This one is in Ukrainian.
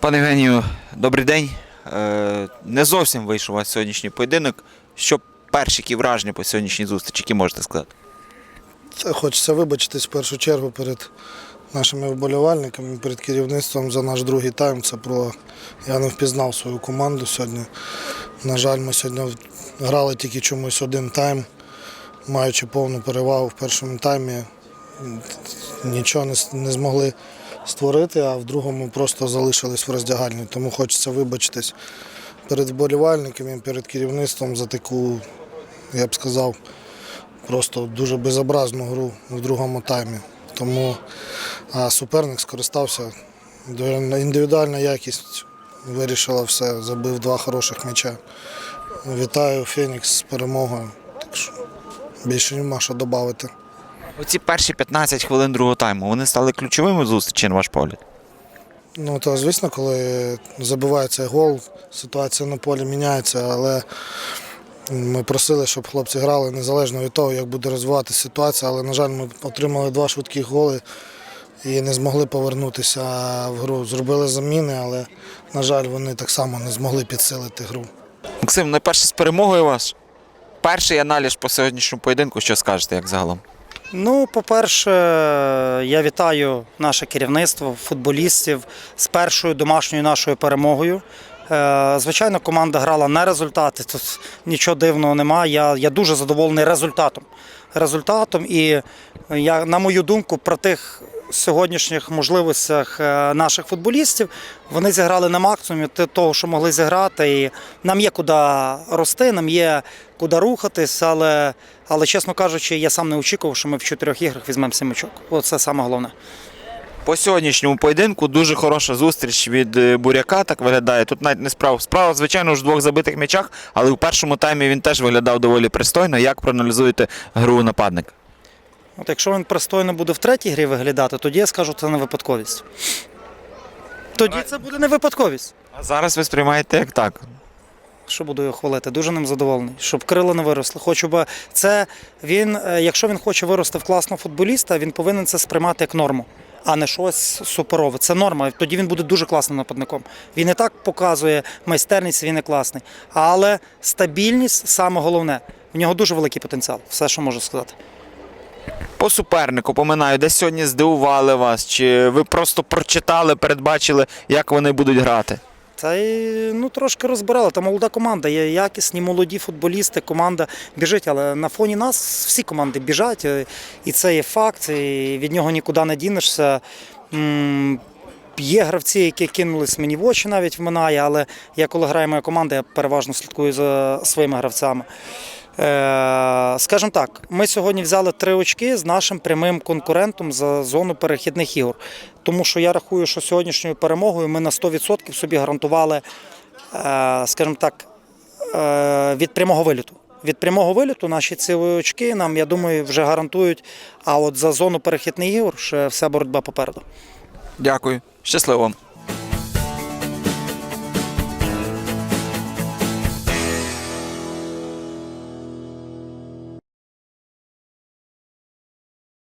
Пане Євгенію, добрий день. Е, Не зовсім вийшов у вас сьогоднішній поєдинок. Що перші які враження по сьогоднішній зустрічі, які можете сказати? Це хочеться вибачитись в першу чергу перед нашими вболівальниками, перед керівництвом за наш другий тайм. Це про я не впізнав свою команду сьогодні. На жаль, ми сьогодні грали тільки чомусь один тайм, маючи повну перевагу в першому таймі. Нічого не, не змогли створити, а в другому просто залишились в роздягальні. Тому хочеться вибачитись перед вболівальниками, перед керівництвом за таку, я б сказав, просто дуже безобразну гру в другому таймі. Тому суперник скористався. Індивідуальна якість вирішила все, забив два хороших м'яча. Вітаю Фенікс з перемогою. Так що більше нема що додати. Оці перші 15 хвилин другого тайму вони стали ключовими зустрічі, на ваш погляд. Ну, то звісно, коли забивається гол, ситуація на полі міняється, але ми просили, щоб хлопці грали незалежно від того, як буде розвиватися ситуація. Але, на жаль, ми отримали два швидкі голи і не змогли повернутися в гру. Зробили заміни, але, на жаль, вони так само не змогли підсилити гру. Максим, найперше з перемогою вас. Перший аналіз по сьогоднішньому поєдинку, що скажете, як загалом? Ну, по-перше, я вітаю наше керівництво, футболістів з першою домашньою нашою перемогою. Е, Звичайно, команда грала на результати. Тут нічого дивного немає. Я, я дуже задоволений результатом. Результатом, і я, на мою думку, про тих сьогоднішніх можливостях е, наших футболістів вони зіграли на максимумі того, що могли зіграти. І нам є куди рости, нам є куди рухатись, але, але чесно кажучи, я сам не очікував, що ми в чотирьох іграх візьмемо сім очок. Оце саме головне. По сьогоднішньому поєдинку дуже хороша зустріч від е, Буряка, так виглядає. Тут навіть не справа. Справа, звичайно, ж в двох забитих м'ячах, але у першому таймі він теж виглядав доволі пристойно. Як проаналізуєте гру нападника? От якщо він пристойно буде в третій грі виглядати, тоді я скажу, це не випадковість. Тоді це буде не випадковість. А зараз ви сприймаєте як так. Що буду його хвалити? Дуже ним задоволений, щоб крила не виросли. Хочу би це він, е, якщо він хоче вирости в класного футболіста, він повинен це сприймати як норму, а не щось суперове. Це норма. Тоді він буде дуже класним нападником. Він і так показує майстерність, він і класний. Але стабільність саме головне. В нього дуже великий потенціал. Все, що можу сказати. По супернику, поминаю, десь сьогодні здивували вас, чи ви просто прочитали, передбачили, як вони будуть грати? Та ну трошки розбирали. Та молода команда, є якісні молоді футболісти. Команда біжить, але на фоні нас всі команди біжать, е, і це є факт. І від нього нікуди не дінешся. Є гравці, які кинулись мені в очі, навіть вминає, але я коли граю моя команда, я переважно слідкую за своїми гравцями. Е, скажімо так, ми сьогодні взяли три очки з нашим прямим конкурентом за зону перехідних ігор. Тому що я рахую, що сьогоднішньою перемогою ми на 100% собі гарантували, е, скажімо так, е, від прямого виліту. Від прямого виліту наші ці очки нам, я думаю, вже гарантують. А от за зону перехідних ігор ще вся боротьба попереду. Дякую. Щасливо.